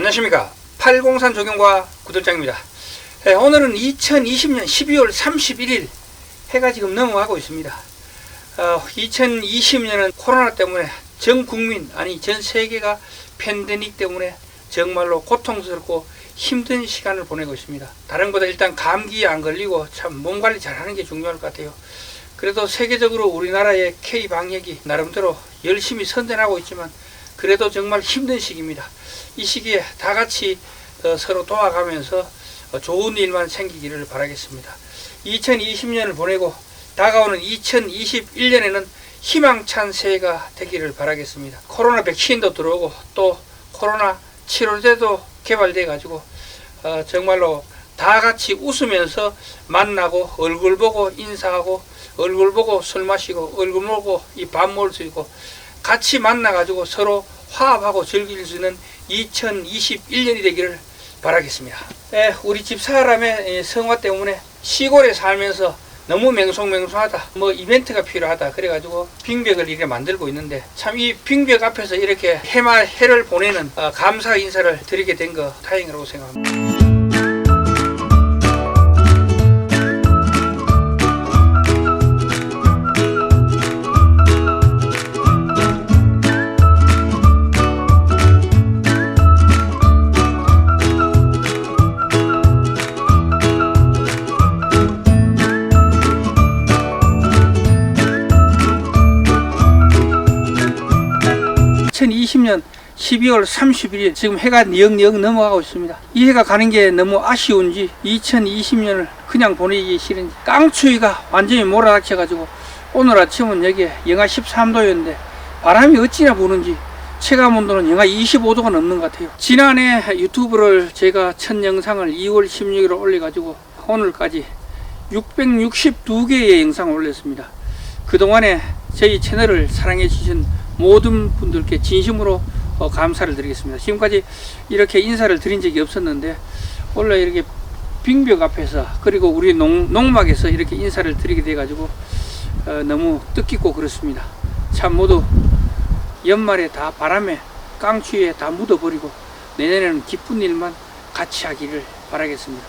안녕하십니까. 803 조경과 구들장입니다. 예, 오늘은 2020년 12월 31일 해가 지금 넘어가고 있습니다. 어, 2020년은 코로나 때문에 전 국민, 아니 전 세계가 팬데믹 때문에 정말로 고통스럽고 힘든 시간을 보내고 있습니다. 다른 것보다 일단 감기에 안 걸리고 참 몸 관리 잘 하는 게 중요할 것 같아요. 그래도 세계적으로 우리나라의 K 방역이 나름대로 열심히 선전하고 있지만 그래도 정말 힘든 시기입니다. 이 시기에 다 같이 어, 서로 도와가면서 어, 좋은 일만 생기기를 바라겠습니다. 2020년을 보내고 다가오는 2021년에는 희망찬 새해가 되기를 바라겠습니다. 코로나 백신도 들어오고 또 코로나 치료제도 개발돼 가지고 어, 정말로 다 같이 웃으면서 만나고 얼굴 보고 인사하고 얼굴 보고 술 마시고 얼굴 보고 이 밥 먹을 수 있고 같이 만나 가지고 서로 화합하고 즐길 수 있는 2021년이 되기를 바라겠습니다. 예, 우리 집 사람의 예, 성화 때문에 시골에 살면서 너무 맹송맹송하다. 뭐 이벤트가 필요하다. 그래가지고 빙벽을 이렇게 만들고 있는데 참 이 빙벽 앞에서 이렇게 해말 해를 보내는 어, 감사 인사를 드리게 된 거 다행이라고 생각합니다. 2020년 12월 31일 지금 해가 영 넘어가고 있습니다. 이 해가 가는 게 너무 아쉬운지 2020년을 그냥 보내기 싫은지 깡추위가 완전히 몰아닥쳐가지고 오늘 아침은 여기 영하 13도였는데 바람이 어찌나 부는지 체감 온도는 영하 25도가 넘는 것 같아요. 지난해 유튜브를 제가 첫 영상을 2월 16일에 올려가지고 오늘까지 662개의 영상을 올렸습니다. 그동안에 저희 채널을 사랑해 주신 모든 분들께 진심으로 어, 감사를 드리겠습니다. 지금까지 이렇게 인사를 드린 적이 없었는데 원래 이렇게 빙벽 앞에서 그리고 우리 농, 농막에서 이렇게 인사를 드리게 돼 가지고 어, 너무 뜻깊고 그렇습니다. 참 모두 연말에 다 바람에 깡추위에 다 묻어버리고 내년에는 기쁜 일만 같이 하기를 바라겠습니다.